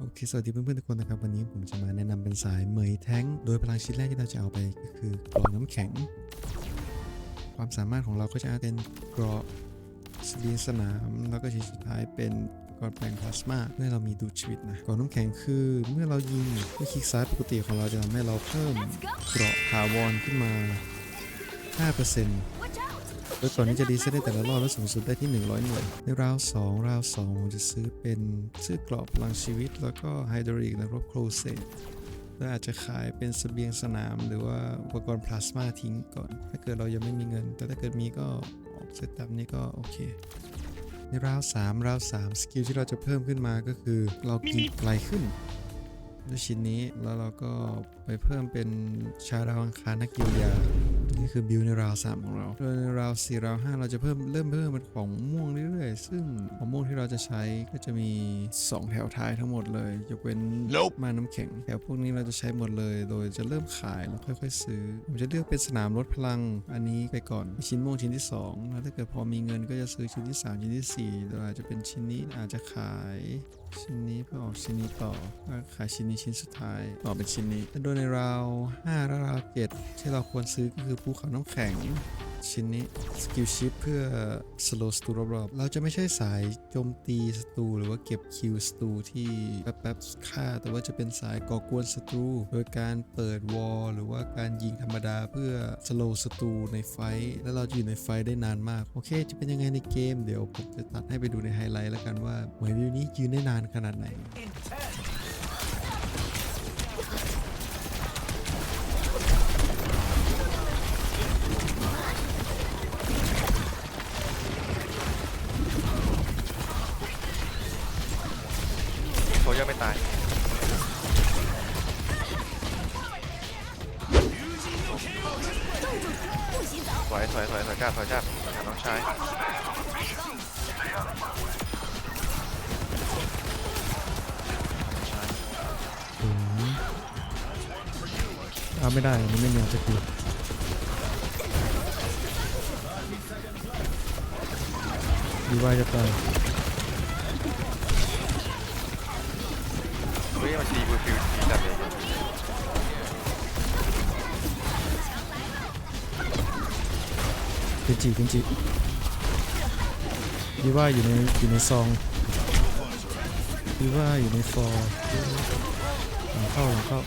โอเค สวัสดีเพื่อนๆทุกคนนะครับ วันนี้ผมจะมาแนะนำเป็นสายเหมยแท้ง โดยพลังชิ้นแรกที่เราจะเอาไปก็คือกรอน้ำแข็ง ความสามารถของเราก็จะเป็นกรอสเสบียงสนาม แล้วก็ชิ้นสุดท้ายเป็นกรณ์แปลงพลาสมาเพื่อให้เรามีดูดชีวิตนะกรอกน้ำแข็งคือ เมื่อเรายิงด้วยคลิกซ้ายปกติของเราจะทำให้เราเพิ่มเกราะถาวรขึ้นมา 5% โดยก่อนที่จะดีเซ็ตได้แต่ละรอบแล้วสูงสุดได้ที่ 100 หน่วย ในราว2ราว2ผมจะซื้อเป็นเสื้อกรอบพลังชีวิต แล้วก็ไฮดรอลิกและรบโครเซตแล้วอาจจะขายเป็นเสบียงสนามหรือว่าอุปกรณ์พลาสมาทิ้งก่อน ถ้าเกิดเรายังไม่มีเงิน แต่ถ้าเกิดมีก็ออกเซตแบบนี้ก็โอเค ในราว3ราว3สกิลที่เราจะเพิ่มขึ้นมาก็คือเรากินไกลขึ้นด้วยชิ้นนี้แล้วเราก็ไปเพิ่มเป็นชาดาวอังคารนักกียวยา นี่คือบิลในราวสามของเราโดยในราวสี่ราวห้าเราจะเพิ่มเริ่มเพิ่มเป็นของม่วงเรื่อยๆ ซึ่งของม่วงที่เราจะใช้ก็จะมี 2 แถวท้ายทั้งหมดเลย ยกเว้น Nope มาน้ำแข็ง แถวพวกนี้เราจะใช้หมดเลย โดยจะเริ่มขายแล้วค่อยๆ ซื้อ ผมจะเลือกเป็นสนามลดพลังอันนี้ไปก่อน ชิ้นม่วงชิ้นที่สองแล้วถ้าเกิดพอมีเงินก็จะซื้อชิ้นที่สามชิ้นที่สี่โดยอาจจะเป็นชิ้นนี้อาจจะขายชิ้นนี้เพื่อออกชิ้นนี้ต่อแล้วขายชิ้นนี้ชิ้นสุดท้ายต่อเป็นชิ้นนี้โดยในราว5และราว7ที่เราควรซื้อก็คือภูเขาน้ำแข็ง ชิ้นนี้สกิลชิปเพื่อ slow สตูรอบๆ เราจะไม่ใช่สายโจมตีสตูหรือว่าเก็บคิวสตูที่แป๊บๆฆ่า แต่ว่าจะเป็นสายก่อกวนสตูโดยการเปิดวอลหรือว่าการยิงธรรมดาเพื่อ slow สตูในไฟแล้วเราจะอยู่ในไฟได้นานมาก โอเค จะเป็นยังไงในเกม เดี๋ยวผมจะตัดให้ไปดูในไฮไลท์แล้วกันว่าเหมยวิวนี้ยืนได้นานขนาดไหน ถอยถอยถอยถอยจ้าถอยจ้าถอยจ้าน้องชายอืมเอาไม่ได้อันนี้ไม่มีจะคือดีว่าจะตายเฮ้ยมันดีฟิวฟิวดีจัดเลย จีเป็นจีดีว่าอยู่ในอยู่ในซองดีว่าอยู่ในฟอร์หลังเข้าหลังเข้า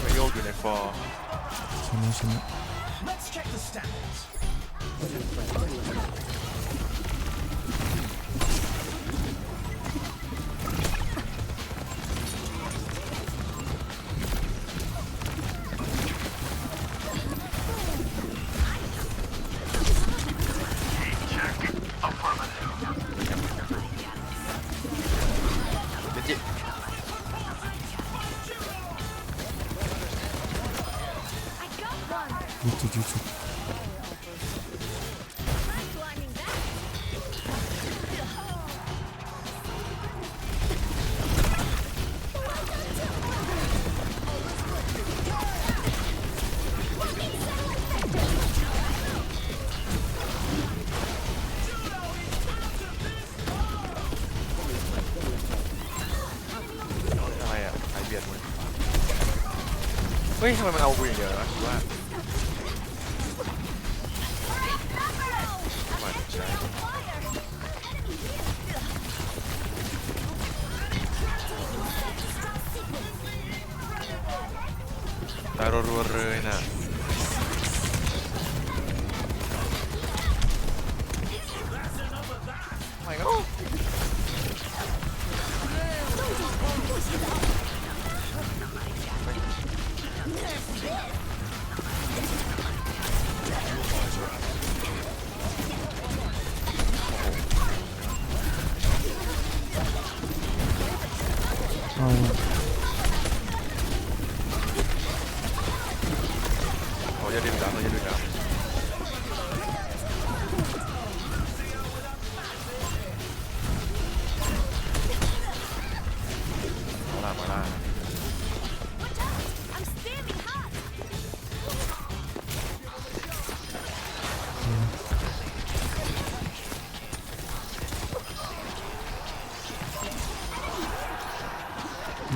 ไม่โยกอยู่ในฟอร์ชนะชนะ จุยุจุอะไรอะไอเบียดมึงเฮ้ยทำไมมันเอากูอย่างเดียวนะคือว่า รัวๆเลยนะไม่ก็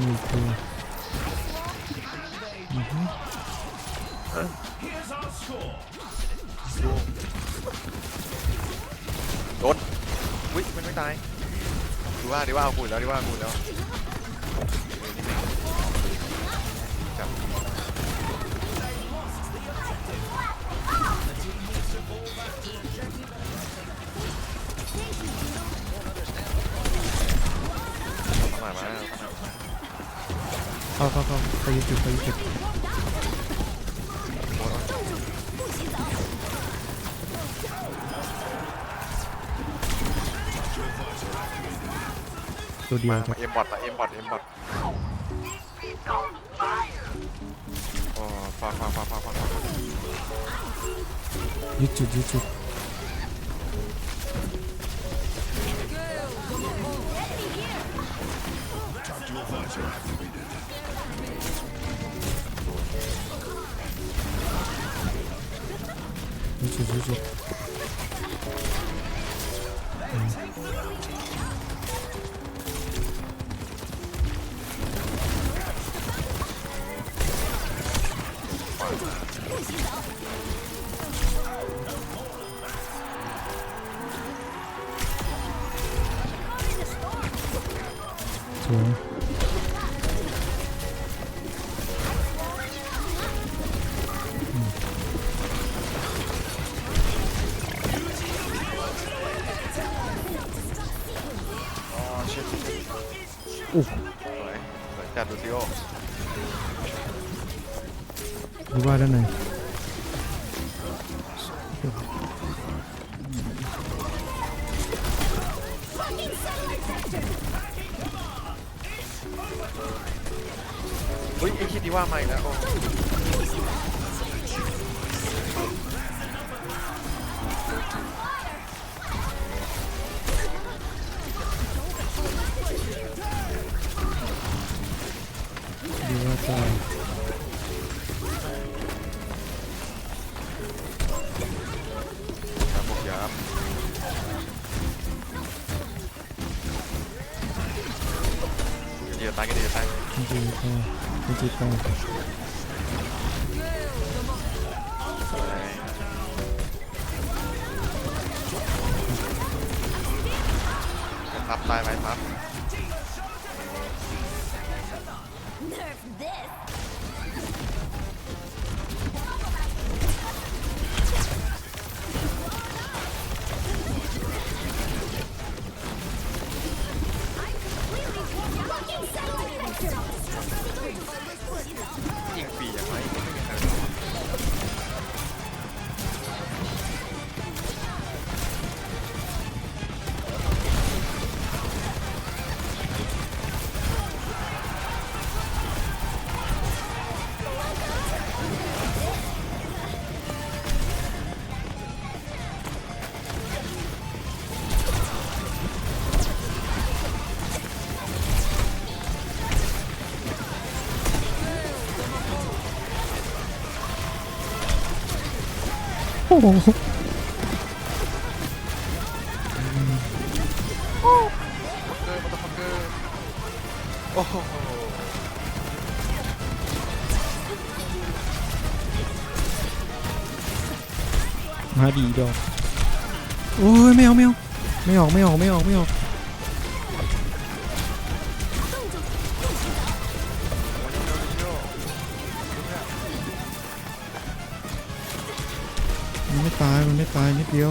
มีอีกตัวอือฮึโดนอุ้ยมันไม่ตายดีว่าดีว่าเอากูอีกแล้วดีว่าเอากูอีกแล้ว ไปยึดจุดไปยึดจุดตัวเดียวมาจะมาเอ็มบอท สวยอ๋อชิตอุ๊ย เฮ้ยไอ้คิดดีว่ามาอีกแล้วโอ้ มันจีตายมันจีตายสวยทับตายไปทับ มาตฟักเกอร์โอ้โหมาดีดอกโอ้ยไม่เอาไม่เอาไม่ออกไม่ออกไม่ออกไม่ออก มันไม่ตาย มันไม่ตายนิดเดียว